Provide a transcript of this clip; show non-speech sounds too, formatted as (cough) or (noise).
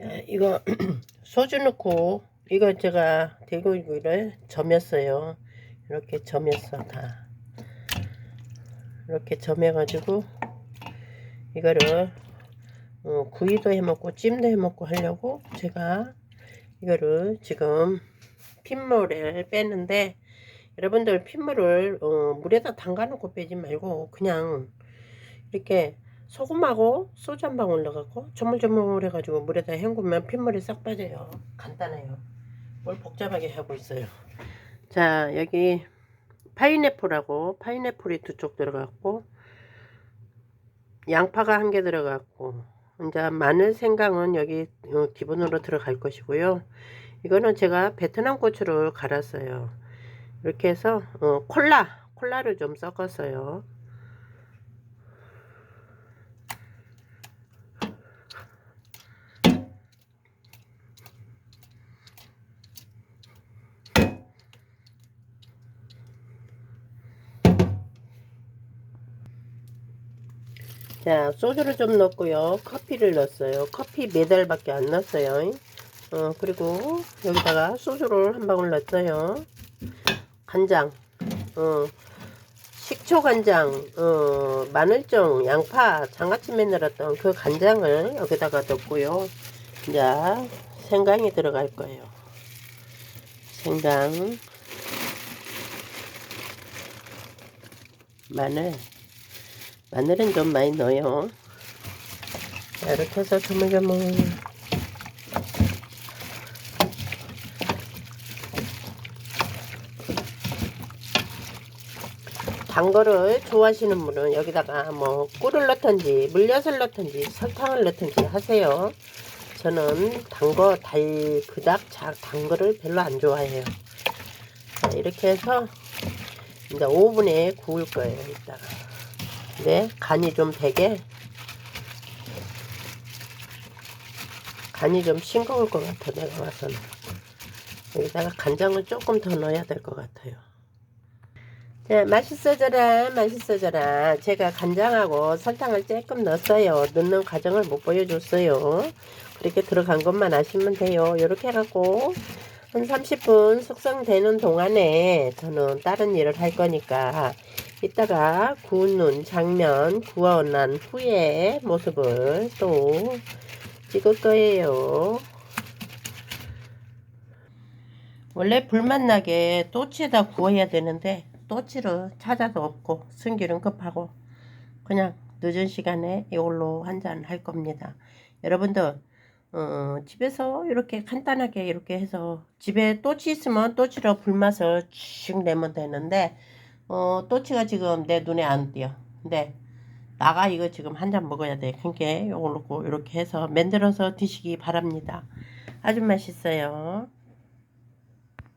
자, 이거 (clears throat) 소주 넣고 이거 제가 돼지고기를 점였어요. 이렇게 점였어 다. 이렇게 점여가지고 이거를 어, 구이도 해먹고 찜도 해먹고 하려고 제가 이거를 지금 핏물을 빼는데 여러분들 핏물을 어, 물에다 담가 놓고 빼지 말고 그냥 이렇게 소금하고 소주 한 방울 넣어갖고 조물조물 해가지고 물에다 헹구면 핏물이 싹 빠져요. 간단해요. 뭘 복잡하게 하고 있어요. 자 여기 파인애플하고 파인애플이 두 쪽 들어갔고 양파가 한 개 들어갔고 이제 마늘 생강은 여기 어, 기본으로 들어갈 것이고요. 이거는 제가 베트남 고추를 갈았어요. 이렇게 해서 어, 콜라 콜라를 좀 섞었어요. 자, 소주를 좀 넣고요. 커피를 넣었어요. 커피 네 알밖에 안 넣었어요. 어, 그리고 여기다가 소주를 한 방울 넣었어요. 간장, 어, 식초 간장, 어, 마늘종, 양파, 장아찌에 넣었던 그 간장을 여기다가 넣고요. 이제 생강이 들어갈 거예요. 생강, 마늘, 마늘은 좀 많이 넣어요. 자, 이렇게 해서 조물조물. 단 거를 좋아하시는 분은 여기다가 뭐 꿀을 넣든지 물엿을 넣든지 설탕을 넣든지 하세요. 저는 단 거, 달, 그닥 자- 단 거를 별로 안 좋아해요. 자, 이렇게 해서 이제 오븐에 구울 거예요, 이따가. 네, 간이 좀 되게 간이 좀 싱거울 것 같아 내가 봐서는. 여기다가 간장을 조금 더 넣어야 될 것 같아요. 자 맛있어져라 맛있어져라. 제가 간장하고 설탕을 조금 넣었어요. 넣는 과정을 못 보여줬어요. 그렇게 들어간 것만 아시면 돼요. 이렇게 해갖고 한 30분 숙성되는 동안에 저는 다른 일을 할 거니까 이따가 구운 장면 구워난 후에 모습을 또 찍을 거예요. 원래 불맛 나게 또치에다 구워야 되는데 또치를 찾아도 없고 승길은 급하고 그냥 늦은 시간에 이걸로 한 잔 할 겁니다. 여러분들 어, 집에서 이렇게 간단하게 이렇게 해서 집에 또치 있으면 또치로 불맛을 쭉 내면 되는데 어, 또치가 지금 내 눈에 안 띄어. 근데 나가 이거 지금 한 잔 먹어야 돼. 그러니까 이걸 놓고 이렇게 해서 만들어서 드시기 바랍니다. 아주 맛있어요.